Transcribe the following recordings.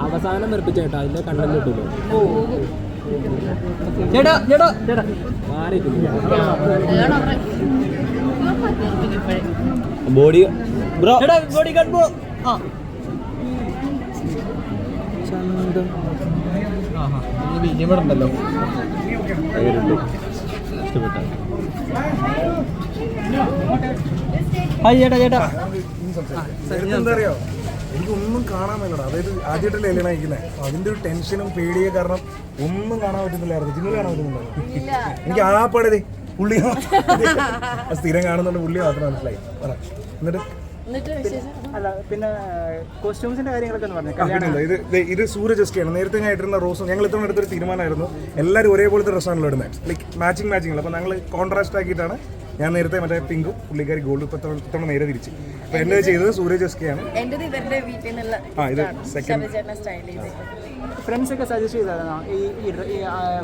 അവസാനം വെറുപ്പിച്ചേട്ടാ അതിന്റെ കണ്ടന്റ് കിട്ടില്ല ചേട്ടാ ചേട്ടാ ചേട്ടാ. Body bro. ചേട്ടാ ബോഡി ഗാർഡ് ബ്രോ ആ. ഉണ്ടല്ലോ. ഇഷ്ടപ്പെട്ട ഹായ് ചേട്ടാ ചേട്ടാ. എന്താ അറിയോ എനിക്കൊന്നും കാണാൻ പറ്റില്ല അതായത് ആദ്യമായിട്ടല്ലേ എല്ലാം അയക്കുന്നത് അതിന്റെ ഒരു ടെൻഷനും പേടിയെ കാരണം ഒന്നും കാണാൻ പറ്റുന്നില്ലായിരുന്നു. ജിമ്മിൽ കാണാൻ പറ്റുന്നുണ്ടോ എനിക്ക് ആ പാടേ പുള്ളി സ്ഥിരം കാണുന്നുണ്ട് പുള്ളി മാത്രം മനസ്സിലായി. പറ. എന്നിട്ട്? അല്ല പിന്നെ കോസ്റ്റ്യൂംസിന്റെ കാര്യങ്ങളൊക്കെ ഒന്ന് പറഞ്ഞു. ആ, ഇത് ദേ ഇത് സൂരജ് ആണ് നേരത്തെ ഞാൻ ഇട്ടിരുന്ന റോസും ഞങ്ങൾ ഇത്തവണ എടുത്തൊരു തീരുമാനമായിരുന്നു. എല്ലാവരും ഒരേപോലത്തെ ഡ്രസ്സാണല്ലോ ഇടുന്നത് ലൈക്ക് മാച്ചിങ് മാച്ചിങ് അപ്പോൾ ഞങ്ങൾ കോൺട്രാസ്റ്റ് ആക്കിയിട്ടാണ് ഞാൻ നേരത്തെ മറ്റേ പിങ്കും പുള്ളിക്കാരി ഗോൾഡ് ഇപ്പൊ ഇത്തവണ നേരെ തിരിച്ച്. എന്റെ ചെയ്തത് സൂരജ് ആണ് എന്റേത് ഇവരുടെ വീട്ടിൽ നിന്നുള്ള ആ ഇത് സെക്കൻഡ് ശബരിചേട്ടനെ സ്റ്റൈൽ ചെയ്തേക്കുന്നത് ഫ്രണ്ട്സ് ഒക്കെ സജസ്റ്റ് ചെയ്തായിരുന്നോ? ഈ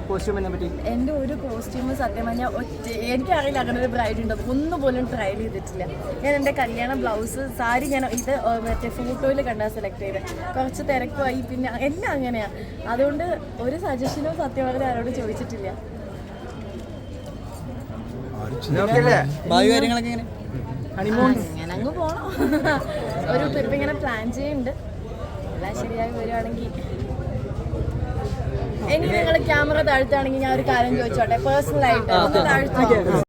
കോസ്റ്റ്യൂമിനെ പറ്റി? എന്റെ ഒരു കോസ്റ്റ്യൂം സത്യം പറഞ്ഞാൽ ഒറ്റ എനിക്കറിയില്ല അങ്ങനെ ഒരു ബ്രൈഡ് ഉണ്ടോ. ഒന്നുപോലും ട്രയൽ ചെയ്തിട്ടില്ല. ഞാൻ എന്റെ കല്യാണ ബ്ലൗസ് സാരി ഞാൻ ഇത് മറ്റേ ഫോട്ടോയിൽ കണ്ടാൽ സെലക്ട് ചെയ്ത്. കുറച്ച് തിരക്കുമായി പിന്നെ എല്ലാം അങ്ങനെയാണ് അതുകൊണ്ട് ഒരു സജഷനും സത്യം പറഞ്ഞാൽ ആരോട് ചോദിച്ചിട്ടില്ല. ഭാവി കാര്യങ്ങളൊക്കെ എങ്ങനെ? അങ്ങനെ അങ്ങ് പോണം. ഒരു ട്രിപ്പ് ഇങ്ങനെ പ്ലാൻ ചെയ്യുന്നുണ്ട് എല്ലാം ശരിയായി വരുവാണെങ്കിൽ ഇനി നിങ്ങൾ ക്യാമറ താഴ്ത്താണെങ്കിൽ ഞാൻ ഒരു കാര്യം ചോദിച്ചോട്ടെ? പേഴ്സണൽ ആയിട്ട് ഒന്ന് താഴ്ത്തോ